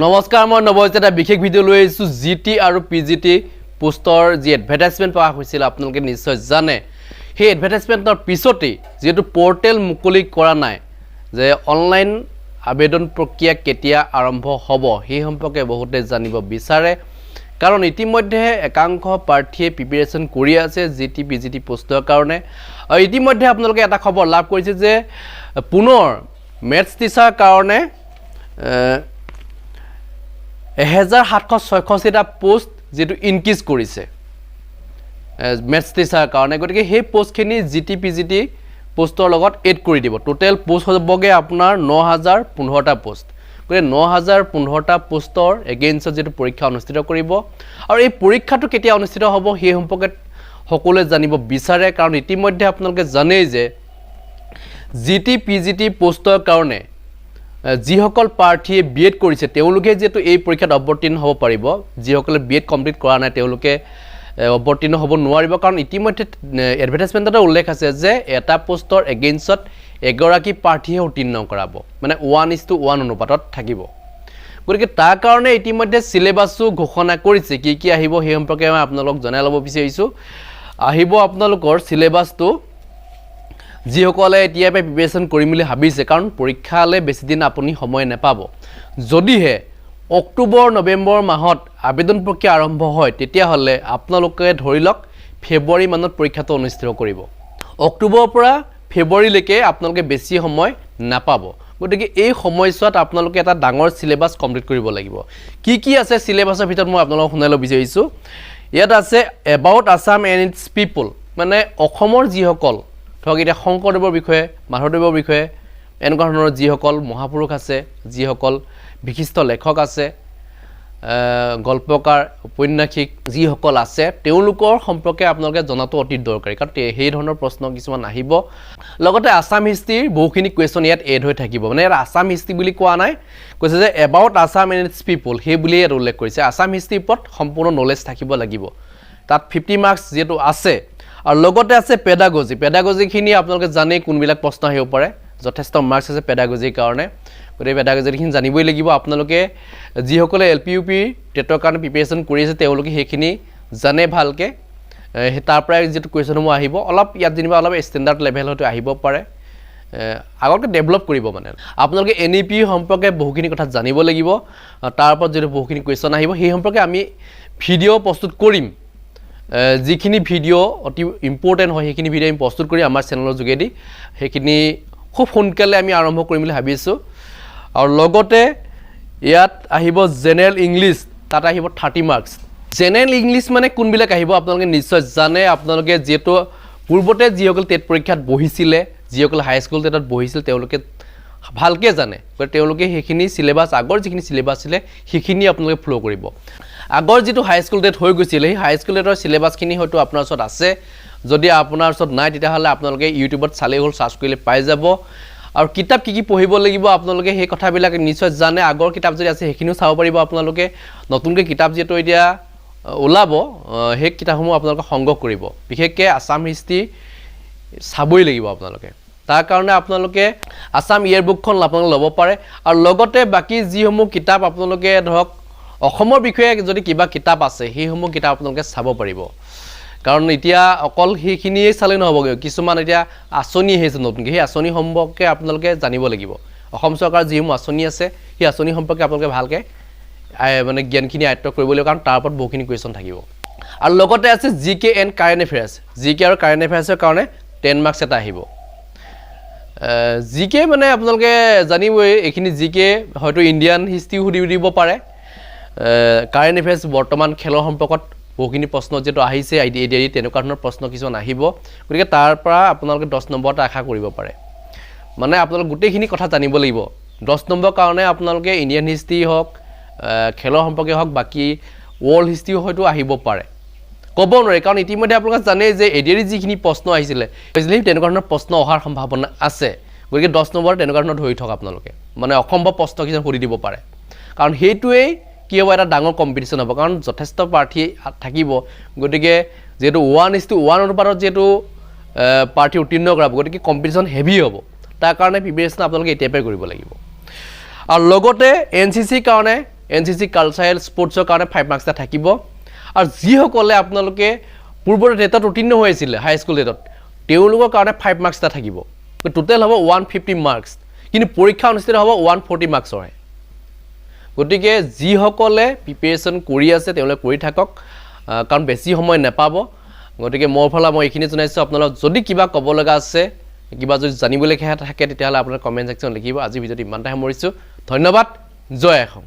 নমস্কাৰ মই নৱজিত এটা বিশেষ ভিডিঅ' লৈ আহিছোঁ। জি টি আৰু পি জি টি পোষ্টৰ যি এডভাৰটাইজমেণ্ট পোৱা হৈছিল আপোনালোকে নিশ্চয় জানে। সেই এডভাৰটাইজমেণ্টৰ পিছতেই যিহেতু পৰ্টেল মুকলি কৰা নাই যে অনলাইন আবেদন প্ৰক্ৰিয়া কেতিয়া আৰম্ভ হ'ব সেই সম্পৰ্কে বহুতে জানিব বিচাৰে। কাৰণ ইতিমধ্যে একাংশ প্ৰাৰ্থীয়ে প্ৰিপেৰেশ্যন কৰি আছে G T P G T পোষ্টৰ কাৰণে। আৰু ইতিমধ্যে আপোনালোকে এটা খবৰ লাভ কৰিছে যে পুনৰ মেথছ টিচাৰ কাৰণে এহেজাৰ সাতশ ছয়ষষ্ঠিটা পোষ্ট যিটো ইনক্ৰিজ কৰিছে। মেথছ টিচাৰ কাৰণে। গতিকে সেই পষ্টখিনি G T P G T পোষ্টৰ লগত এড কৰি দিব। টোটেল পোষ্ট হ'বগৈ আপোনাৰ ন হাজাৰ পোন্ধৰটা পোষ্ট গতিকে ন হাজাৰ পোন্ধৰটা পোষ্টৰ এগেইনষ্টত যিটো পৰীক্ষা অনুষ্ঠিত কৰিব। আৰু এই পৰীক্ষাটো কেতিয়া অনুষ্ঠিত হ'ব সেই সম্পৰ্কে সকলোৱে জানিব বিচাৰে। কাৰণ ইতিমধ্যে আপোনালোকে জানেই যে G T P G T পোষ্টৰ কাৰণে যিসকল প্ৰাৰ্থীয়ে বি এড কৰিছে তেওঁলোকে যিহেতু এই পৰীক্ষাত অৱতীৰ্ণ হ'ব পাৰিব যিসকলে বি এড কমপ্লিট কৰা নাই তেওঁলোকে অৱতীৰ্ণ হ'ব নোৱাৰিব। কাৰণ ইতিমধ্যে এডভাৰটাইজমেণ্টতে উল্লেখ আছে যে এটা পোষ্টৰ এগেইনষ্টত এগৰাকী প্ৰাৰ্থীহে উত্তীৰ্ণ কৰাব। মানে ওৱান ইজ টু ওৱান অনুপাতত থাকিব। গতিকে তাৰ কাৰণে ইতিমধ্যে চিলেবাছো ঘোষণা কৰিছে। কি কি আহিব সেই সম্পৰ্কে মই আপোনালোকক জনাই ল'ব বিচাৰিছোঁ। আহিব আপোনালোকৰ চিলেবাছটো যিসকলে এতিয়াৰ পৰাই প্ৰিপেৰেশ্যন কৰিম বুলি ভাবিছে কাৰণ পৰীক্ষালৈ বেছিদিন আপুনি সময় নাপাব। যদিহে অক্টোবৰ নৱেম্বৰ মাহত আবেদন প্ৰক্ৰিয়া আৰম্ভ হয় তেতিয়াহ'লে আপোনালোকে ধৰি লওক ফেব্ৰুৱাৰী মানত পৰীক্ষাটো অনুষ্ঠিত কৰিব। অক্টোবৰৰ পৰা ফেব্ৰুৱাৰীলৈকে আপোনালোকে বেছি সময় নাপাব। গতিকে এই সময়ছোৱাত আপোনালোকে এটা ডাঙৰ চিলেবাছ কমপ্লিট কৰিব লাগিব। কি কি আছে চিলেবাছৰ ভিতৰত মই আপোনালোকক শুনাই ল'ব বিচাৰিছোঁ। ইয়াত আছে about Assam and its people মানে অসমৰ যিসকল ধৰক এতিয়া শংকৰদেৱৰ বিষয়ে মাধৱদেৱৰ বিষয়ে এনেকুৱা ধৰণৰ যিসকল মহাপুৰুষ আছে যিসকল বিশিষ্ট লেখক আছে গল্পকাৰ ঔপন্যাসিক যিসকল আছে তেওঁলোকৰ সম্পৰ্কে আপোনালোকে জনাটো অতি দৰকাৰী কাৰণ সেই ধৰণৰ প্ৰশ্ন কিছুমান আহিব। লগতে আছাম হিষ্ট্ৰীৰ বহুখিনি কুৱেশ্যন ইয়াত এড হৈ থাকিব। মানে ইয়াত আছাম হিষ্ট্ৰী বুলি কোৱা নাই কৈছে যে about Assam and its people সেই বুলিয়ে ইয়াত উল্লেখ কৰিছে। আছাম হিষ্ট্ৰীৰ ওপৰত সম্পূৰ্ণ নলেজ থাকিব লাগিব। তাত ফিফটি মাৰ্কছ যিহেতু আছে আৰু লগতে আছে পেডাগজি পেডাগজিখিনি আপোনালোকে জানেই কোনবিলাক প্ৰশ্ন আহিব পাৰে। যথেষ্ট মাৰ্কছ আছে পেডাগজিৰ কাৰণে। গতিকে পেডাগজিখিনি জানিবই লাগিব। আপোনালোকে যিসকলে এল পি ইউ পিৰ টেটৰ কাৰণে প্ৰিপেৰেশ্যন কৰি আছে তেওঁলোকে সেইখিনি জানে ভালকৈ। তাৰ পৰাই যিটো কুৱেশ্যনসমূহ আহিব। অলপ ইয়াত যেনিবা অলপ ষ্টেণ্ডাৰ্ড লেভেল হয়তো আহিব পাৰে। আগতকৈ ডেভেলপ কৰিব মানে। আপোনালোকে এন ই পি সম্পৰ্কে বহুখিনি কথা জানিব লাগিব। তাৰ ওপৰত যিটো বহুখিনি কুৱেশ্যন আহিব, সেই সম্পৰ্কে আমি ভিডিঅ' প্ৰস্তুত কৰিম। যিখিনি ভিডিঅ' অতি ইম্পৰ্টেণ্ট হয়, সেইখিনি ভিডিঅ' আমি প্ৰস্তুত কৰি আমাৰ চেনেলৰ যোগেদি, সেইখিনি খুব সোনকালে আমি আৰম্ভ কৰিম বুলি ভাবিছোঁ আৰু লগতে ইয়াত আহিব জেনেৰেল ইংলিছ তাত আহিব থাৰ্টি মাৰ্কছ জেনেৰেল ইংলিছ মানে কোনবিলাক আহিব আপোনালোকে নিশ্চয় জানে। আপোনালোকে যিহেতু পূৰ্বতে যিসকল টেট পৰীক্ষাত বহিছিলে, যিসকল হাইস্কুল টেটত বহিছিল, তেওঁলোকে ভালকৈ জানে। গতিকে তেওঁলোকে সেইখিনি চিলেবাছ আগৰ যিখিনি চিলেবাছ আছিলে, সেইখিনি আপোনালোকে ফ'ল' কৰিব। আগৰ যিটো হাইস্কুল টেট হৈ গৈছিলে সেই হাইস্কুল টেটৰ চিলেবাছখিনি হয়তো আপোনাৰ ওচৰত আছে। যদি আপোনাৰ ওচৰত নাই তেতিয়াহ'লে আপোনালোকে ইউটিউবত চালেই হ'ল চাৰ্চ কৰিলে পাই যাব। আৰু কিতাপ কি কি পঢ়িব লাগিব আপোনালোকে সেই কথাবিলাক নিশ্চয় জানে। আগৰ কিতাপ যদি আছে সেইখিনিও চাব পাৰিব আপোনালোকে। নতুনকৈ কিতাপ যিহেতু এতিয়া ওলাব সেই কিতাপসমূহ আপোনালোকে সংগ্ৰহ কৰিব। বিশেষকৈ আছাম হিষ্ট্ৰী চাবই লাগিব আপোনালোকে। তাৰ কাৰণে আপোনালোকে আছাম ইয়েৰ বুকখন আপোনালোকে ল'ব পাৰে। আৰু লগতে বাকী যিসমূহ কিতাপ আপোনালোকে ধৰক অসমৰ বিষয়ে যদি কিবা কিতাপ আছে সেইসমূহ কিতাপ আপোনালোকে চাব পাৰিব। কাৰণ এতিয়া অকল সেইখিনিয়ে চালেই নহ'বগৈ কিছুমান এতিয়া আঁচনি আহিছে নতুনকৈ সেই আঁচনি সম্পৰ্কে আপোনালোকে জানিব লাগিব। অসম চৰকাৰৰ যিসমূহ আঁচনি আছে সেই আঁচনি সম্পৰ্কে আপোনালোকে ভালকৈ মানে জ্ঞানখিনি আয়ত্ব কৰিব লাগিব কাৰণ তাৰ ওপৰত বহুখিনি কুৱেশ্যন থাকিব। আৰু লগতে আছে G K and current affairs G K আৰু কাৰেণ্ট এফেয়াৰ্ছৰ কাৰণে টেন মাৰ্কছ এটা আহিব। জি কে মানে আপোনালোকে জানিবই এইখিনি জি কে হয়তো ইণ্ডিয়ান হিষ্ট্ৰীও সুধি দিব পাৰে। কাৰেণ্ট এফেয়াৰ্ছ বৰ্তমান খেলৰ সম্পৰ্কত বহুখিনি প্ৰশ্ন যিহেতু আহিছে আই ডি এ ডি তেনেকুৱা ধৰণৰ প্ৰশ্ন কিছুমান আহিব। গতিকে তাৰ পৰা আপোনালোকে দহ নম্বৰ এটা আশা কৰিব পাৰে। মানে আপোনালোকে গোটেইখিনি কথা জানিব লাগিব। দহ নম্বৰ কাৰণে আপোনালোকে ইণ্ডিয়ান হিষ্ট্ৰী হওক খেলৰ সম্পৰ্কে হওক বাকী ৱৰ্ল্ড হিষ্ট্ৰীও হয়তো আহিব পাৰে। ক'ব নোৱাৰি কাৰণ ইতিমধ্যে আপোনালোকে জানেই যে এডিয়াৰি যিখিনি প্ৰশ্ন আহিছিলে হৈছিলে সেই তেনেকুৱা ধৰণৰ প্ৰশ্ন অহাৰ সম্ভাৱনা আছে। গতিকে দহ নম্বৰ তেনেকুৱা ধৰণৰ ধৰি থওক আপোনালোকে। মানে অসম্ভৱ প্ৰশ্ন কিছুমান সুধি দিব পাৰে। কাৰণ সেইটোৱেই কি হ'ব এটা ডাঙৰ কম্পিটিশ্যন হ'ব? কাৰণ যথেষ্ট প্ৰাৰ্থী থাকিব। গতিকে যিহেতু ওৱান ইজ টু ওৱান অনুপাতত যিহেতু প্ৰাৰ্থী উত্তীৰ্ণ কৰাব গতিকে কম্পিটিশ্যন হেভি হ'ব। তাৰ কাৰণে প্ৰিপেৰেশ্যন আপোনালোকে এতিয়াৰ পৰাই কৰিব লাগিব। আৰু লগতে এন চি চিৰ কাৰণে এন চি চি কালচাৰেল স্পৰ্টছৰ কাৰণে ফাইভ মাৰ্কছ এটা থাকিব। আৰু যিসকলে আপোনালোকে পূৰ্বৰ ডেটত উত্তীৰ্ণ হৈ আছিলে হাইস্কুল ডেটত তেওঁলোকৰ কাৰণে ফাইভ মাৰ্কছ এটা থাকিব। টোটেল হ'ব ওৱান ফিফটি মাৰ্কছ কিন্তু পৰীক্ষা অনুষ্ঠিত হ'ব ওৱান ফৰ্টি মাৰ্কছৰহে গতিকে যিসকলে প্ৰিপেৰেশ্যন কৰি আছে তেওঁলোকে কৰি থাকক কাৰণ বেছি সময় নাপাব। গতিকে মোৰ ফালে মই এইখিনি জনাইছোঁ। আপোনালোক যদি কিবা ক'ব লগা আছে কিবা যদি জানিবলগীয়া থাকে তেতিয়াহ'লে আপোনাৰ কমেণ্ট ছেকশ্যন লিখিব। আজি ভিডিঅ'টো ইমানতে সামৰিছোঁ। ধন্যবাদ। জয় অসম